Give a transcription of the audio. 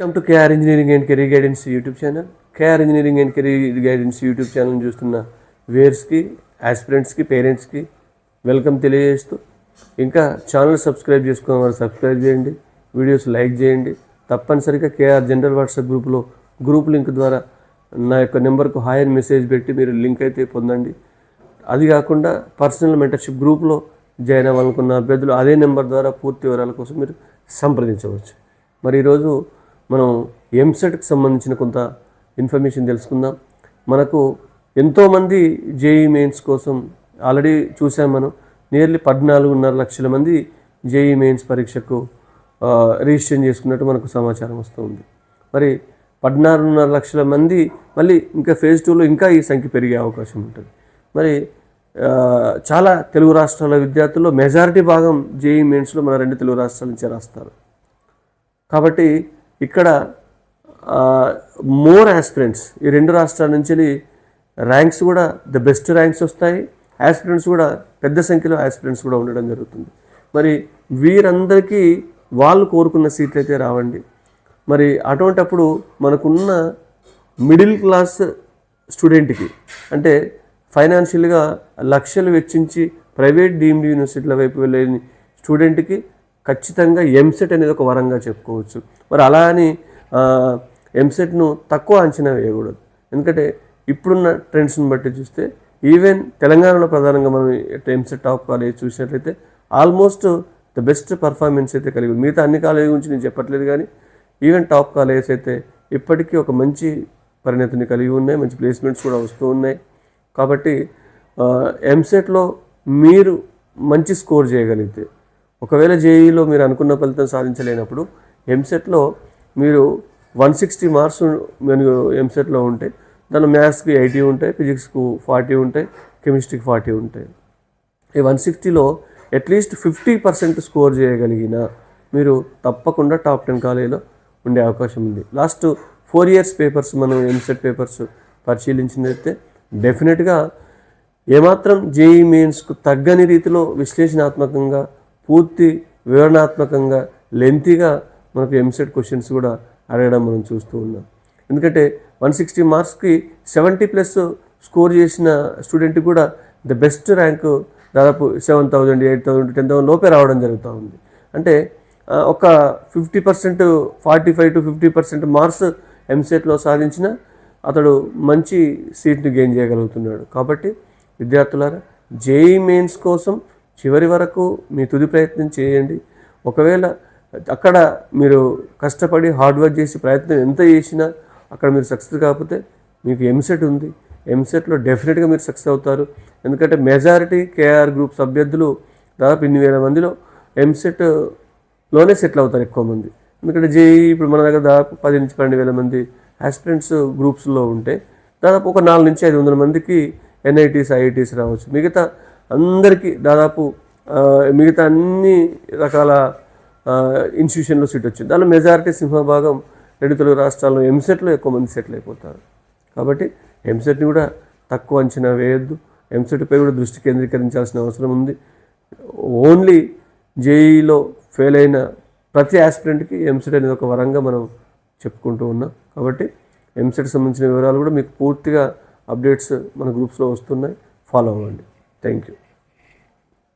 Welcome to K R engineering and career guidance YouTube channel K R engineering and career guidance YouTube channel చూస్తున్న వేర్స్కి ఆస్పిరెంట్స్కి పేరెంట్స్కి welcome తెలియజేస్తూ ఇంకా channel subscribe చేసుకున్న వారు సబ్స్క్రైబ్ చేయండి వీడియోస్ లైక్ చేయండి. తప్పనిసరిగా కేఆర్ జనరల్ వాట్సాప్ గ్రూప్లో గ్రూప్ లింక్ ద్వారా నా యొక్క నెంబర్కు హాయ్ అని మెసేజ్ పెట్టి మీరు లింక్ అయితే పొందండి. అది కాకుండా పర్సనల్ మెంటర్షిప్ గ్రూప్లో జాయిన్ అవ్వాలనుకున్న అభ్యర్థులు అదే నెంబర్ ద్వారా పూర్తి వివరాల కోసం మీరు సంప్రదించవచ్చు. మరి ఈరోజు మనం ఎంసెట్కి సంబంధించిన కొంత ఇన్ఫర్మేషన్ తెలుసుకుందాం. మనకు ఎంతోమంది జేఈ మెయిన్స్ కోసం ఆల్రెడీ చూసాం మనం. నియర్లీ పద్నాలుగున్నర లక్షల మంది జేఈ మెయిన్స్ పరీక్షకు రిజిస్ట్రేషన్ చేసుకున్నట్టు మనకు సమాచారం వస్తుంది. మరి పద్నాలుగున్నర లక్షల మంది మళ్ళీ ఇంకా ఫేజ్ టూలో ఇంకా ఈ సంఖ్య పెరిగే అవకాశం ఉంటుంది. మరి చాలా తెలుగు రాష్ట్రాల విద్యార్థుల్లో మెజారిటీ భాగం జేఈ మెయిన్స్లో మన రెండు తెలుగు రాష్ట్రాల నుంచే రాస్తారు. కాబట్టి ఇక్కడ మోర్ ఆస్పిరెంట్స్ ఈ రెండు రాష్ట్రాల నుంచి ర్యాంక్స్ కూడా ద బెస్ట్ ర్యాంక్స్ వస్తాయి. ఆస్పిరెంట్స్ కూడా పెద్ద సంఖ్యలో ఆస్పిరెంట్స్ కూడా ఉండడం జరుగుతుంది. మరి వీరందరికీ వాళ్ళు కోరుకున్న సీట్లు అయితే రావండి. మరి అటువంటప్పుడు మనకున్న మిడిల్ క్లాస్ స్టూడెంట్కి అంటే ఫైనాన్షియల్గా లక్షలు వెచ్చించి ప్రైవేట్ డీమ్డ్ యూనివర్సిటీల వైపు వెళ్ళే స్టూడెంట్కి ఖచ్చితంగా ఎంసెట్ అనేది ఒక వరంగా చెప్పుకోవచ్చు. మరి అలా అని ఎంసెట్ను తక్కువ అంచనా వేయకూడదు. ఎందుకంటే ఇప్పుడున్న ట్రెండ్స్ని బట్టి చూస్తే ఈవెన్ తెలంగాణలో ప్రధానంగా మనం ఎంసెట్ టాప్ కాలేజ్ చూసినట్లయితే ఆల్మోస్ట్ ద బెస్ట్ పర్ఫార్మెన్స్ అయితే కలిగి మిగతా అన్ని కాలేజీ గురించి నేను చెప్పట్లేదు కానీ ఈవెన్ టాప్ కాలేజెస్ అయితే ఇప్పటికీ ఒక మంచి పరిణతిని కలిగి ఉన్నాయి. మంచి ప్లేస్మెంట్స్ కూడా వస్తూ ఉన్నాయి. కాబట్టి ఎంసెట్లో మీరు మంచి స్కోర్ చేయగలిగితే ఒకవేళ జేఈలో మీరు అనుకున్న ఫలితం సాధించలేనప్పుడు ఎంసెట్లో మీరు వన్ సిక్స్టీ మార్క్స్ మీరు ఎంసెట్లో ఉంటే దానిలో మ్యాథ్స్కి ఎయిటీ ఉంటాయి ఫిజిక్స్కు ఫార్టీ ఉంటాయి కెమిస్ట్రీకి ఫార్టీ ఉంటాయి. ఈ one సిక్స్టీలో at least fifty percent score చేయగలిగిన మీరు తప్పకుండా టాప్ టెన్ కాలేజీలో ఉండే అవకాశం ఉంది. లాస్ట్ ఫోర్ ఇయర్స్ పేపర్స్ మనం ఎంసెట్ పేపర్స్ పరిశీలించినట్లయితే డెఫినెట్గా ఏమాత్రం జేఈ మెయిన్స్కు తగ్గని రీతిలో విశ్లేషణాత్మకంగా పూర్తి వివరణాత్మకంగా లెంతీగా మనకు ఎంసెట్ క్వశ్చన్స్ కూడా అడగడం మనం చూస్తూ ఉన్నాం. ఎందుకంటే వన్ సిక్స్టీ మార్క్స్కి సెవెంటీ ప్లస్ స్కోర్ చేసిన స్టూడెంట్ కూడా ద బెస్ట్ ర్యాంకు దాదాపు seven thousand eight thousand ten thousand లోపే రావడం జరుగుతూ ఉంది. అంటే ఒక fifty percent forty five to fifty percent marks ఎంసెట్లో సాధించిన అతడు మంచి సీట్ని గెయిన్ చేయగలుగుతున్నాడు. కాబట్టి విద్యార్థులారా జేఈ మెయిన్స్ కోసం చివరి వరకు మీ తుది ప్రయత్నం చేయండి. ఒకవేళ అక్కడ మీరు కష్టపడి హార్డ్ వర్క్ చేసి ప్రయత్నం ఎంత చేసినా అక్కడ మీరు సక్సెస్ కాకపోతే మీకు ఎంసెట్ ఉంది. ఎంసెట్లో డెఫినెట్గా మీరు సక్సెస్ అవుతారు. ఎందుకంటే మెజారిటీ కేఆర్ గ్రూప్స్ అభ్యర్థులు దాదాపు ఇన్ని వేల మందిలో ఎంసెట్లోనే సెటిల్ అవుతారు ఎక్కువ మంది. ఎందుకంటే జేఈ ఇప్పుడు మన దగ్గర దాదాపు పది నుంచి పన్నెండు వేల మంది ఆస్పిరెంట్స్ గ్రూప్స్లో ఉంటే దాదాపు ఒక నాలుగు నుంచి ఐదు వందల మందికి ఎన్ఐటీస్ ఐఐటీస్ రావచ్చు. మిగతా అందరికీ దాదాపు మిగతా అన్ని రకాల ఇన్స్టిట్యూషన్లో సీట్ వచ్చింది. దానిలో మెజారిటీ సింహభాగం రెండు తెలుగు రాష్ట్రాల్లో ఎంసెట్లో ఎక్కువ మంది సెటిల్ అయిపోతారు. కాబట్టి ఎంసెట్ని కూడా తక్కువ అంచనా వేయొద్దు. ఎంసెట్పై కూడా దృష్టి కేంద్రీకరించాల్సిన అవసరం ఉంది. ఓన్లీ జేఈలో ఫెయిల్ అయిన ప్రతి ఆస్పిరెంట్కి ఎంసెట్ అనేది ఒక వరంగా మనం చెప్పుకుంటూ ఉన్నాం. కాబట్టి ఎంసెట్ సంబంధించిన వివరాలు కూడా మీకు పూర్తిగా అప్డేట్స్ మన గ్రూప్స్లో వస్తున్నాయి. ఫాలో అవ్వండి. Thank you.